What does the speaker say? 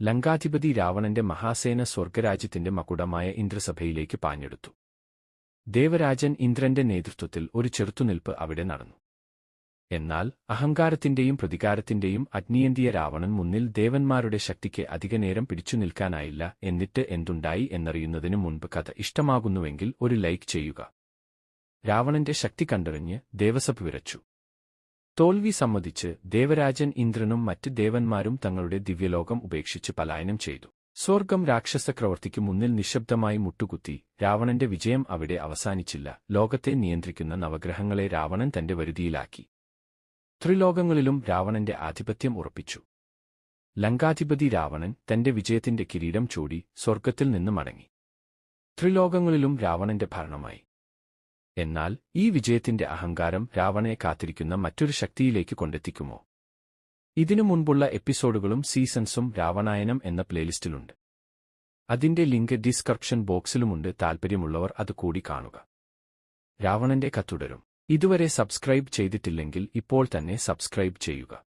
ലങ്കാധിപതി രാവണന്റെ മഹാസേന സ്വർഗരാജ്യത്തിന്റെ മകുടമായ ഇന്ദ്രസഭയിലേക്ക് പാഞ്ഞെടുത്തു. ദേവരാജൻ ഇന്ദ്രന്റെ നേതൃത്വത്തിൽ ഒരു ചെറുത്തുനിൽപ്പ് അവിടെ നടന്നു. എന്നാൽ അഹങ്കാരത്തിന്റെയും പ്രതികാരത്തിന്റെയും അഗ്നിയന്തിയ രാവണൻ മുന്നിൽ ദേവന്മാരുടെ ശക്തിക്ക് അധികനേരം പിടിച്ചു നിൽക്കാനായില്ല എന്നിട്ട് എന്തുണ്ടായി എന്നറിയുന്നതിനു മുൻപ് കഥ ഇഷ്ടമാകുന്നുവെങ്കിൽ ഒരു ലൈക്ക് ചെയ്യുക. രാവണന്റെ ശക്തി കണ്ടറിഞ്ഞ് ദേവസഭ വിറച്ചു. തോൽവി സമ്മതിച്ച് ദേവരാജൻ ഇന്ദ്രനും മറ്റ് ദേവന്മാരും തങ്ങളുടെ ദിവ്യലോകം ഉപേക്ഷിച്ച് പലായനം ചെയ്തു. സ്വർഗം രാക്ഷസക്രവർത്തിക്ക് മുന്നിൽ നിശബ്ദമായി മുട്ടുകുത്തി രാവണന്റെ വിജയം അവിടെ അവസാനിച്ചില്ല ലോകത്തെ നിയന്ത്രിക്കുന്ന നവഗ്രഹങ്ങളെ രാവണൻ തന്റെ വരുതിയിലാക്കി. ത്രിലോകങ്ങളിലും രാവണന്റെ ആധിപത്യം ഉറപ്പിച്ചു. ലങ്കാധിപതി രാവണൻ തന്റെ വിജയത്തിന്റെ കിരീടം ചൂടി സ്വർഗത്തിൽ നിന്ന് മടങ്ങി. ത്രിലോകങ്ങളിലും രാവണന്റെ ഭരണമായി. എന്നാൽ ഈ വിജയത്തിന്റെ അഹങ്കാരം രാവണയെ കാത്തിരിക്കുന്ന മറ്റൊരു ശക്തിയിലേക്ക് കൊണ്ടെത്തിക്കുമോ? ഇതിനു മുൻപുള്ള എപ്പിസോഡുകളും സീസൺസും രാവണായനം എന്ന പ്ലേലിസ്റ്റിലുണ്ട്. അതിന്റെ ലിങ്ക് ഡിസ്ക്രിപ്ഷൻ ബോക്സിലുമുണ്ട് താൽപ്പര്യമുള്ളവർ അത് കൂടി കാണുക. രാവണന്റെ കത്തുടരും. ഇതുവരെ സബ്സ്ക്രൈബ് ചെയ്തിട്ടില്ലെങ്കിൽ ഇപ്പോൾ തന്നെ സബ്സ്ക്രൈബ് ചെയ്യുക.